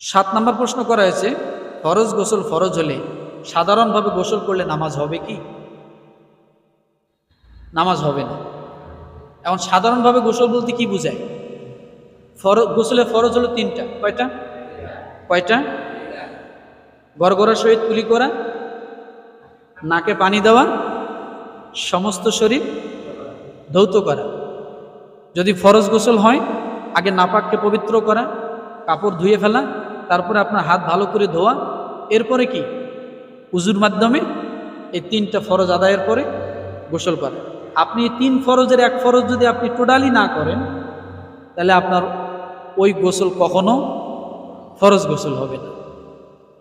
সাত নম্বর প্রশ্ন করা হয়েছে, ফরজ গোসল ফরজ হলে সাধারণভাবে গোসল করলে নামাজ হবে কি? নামাজ হবে না। এখন সাধারণভাবে গোসল বলতে কি বোঝায়? ফরজ গোসলে ফরজ হলো তিনটা, কয়টা? কয়টা? গড়গড়ার সহিত কুলি করা, নাকে পানি দেওয়া, সমস্ত শরীর ধৌত করা। যদি ফরজ গোসল হয়, আগে নাপাককে পবিত্র করা, কাপড় ধুয়ে ফেলা তারপরে আপনার হাত ভালো করে ধোয়া। এরপরে কি? উজুর মাধ্যমে এই তিনটা ফরজ আদায়ের পরে গোসল করা। আপনি তিন ফরজের এক ফরজ যদি আপনি টোটালি না করেন, তাহলে আপনার ওই গোসল কখনো ফরজ গোসল হবে না।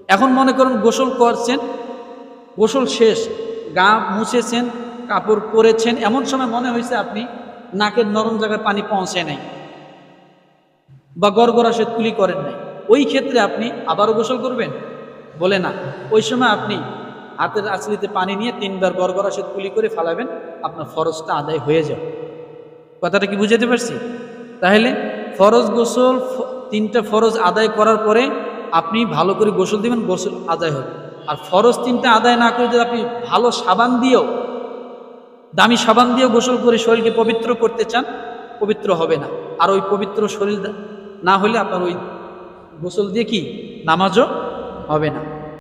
এখন মনে করুন গোসল করছেন, গোসল শেষ, গা মুছেছেন, কাপড় পরেছেন, এমন সময় মনে হয়েছে আপনি নাকের নরম জায়গায় পানি পৌঁছে নাই বা গড়গড়া সে কুলি করেন নাই। ওই ক্ষেত্রে আপনি আবারও গোসল করবেন? বলে না। ওই সময় আপনি হাতের আচলিতে পানি নিয়ে তিনবার গড়গড়া সে কুলি করে ফালাবেন, আপনার ফরজটা আদায় হয়ে যাবে। কথাটা কি বুঝাতে পারছি? তাহলে ফরজ গোসল তিনটা ফরজ আদায় করার পরে আপনি ভালো করে গোসল দিবেন, গোসল আদায় হবে। আর ফরজ তিনটা আদায় না করে যদি আপনি ভালো সাবান দিয়েও, দামি সাবান দিয়েও গোসল করে শরীরকে পবিত্র করতে চান, পবিত্র হবে না। আর ওই পবিত্র শরীর না হলে আপনার ওই গোসল দিয়ে কি? নামাজও হবে না।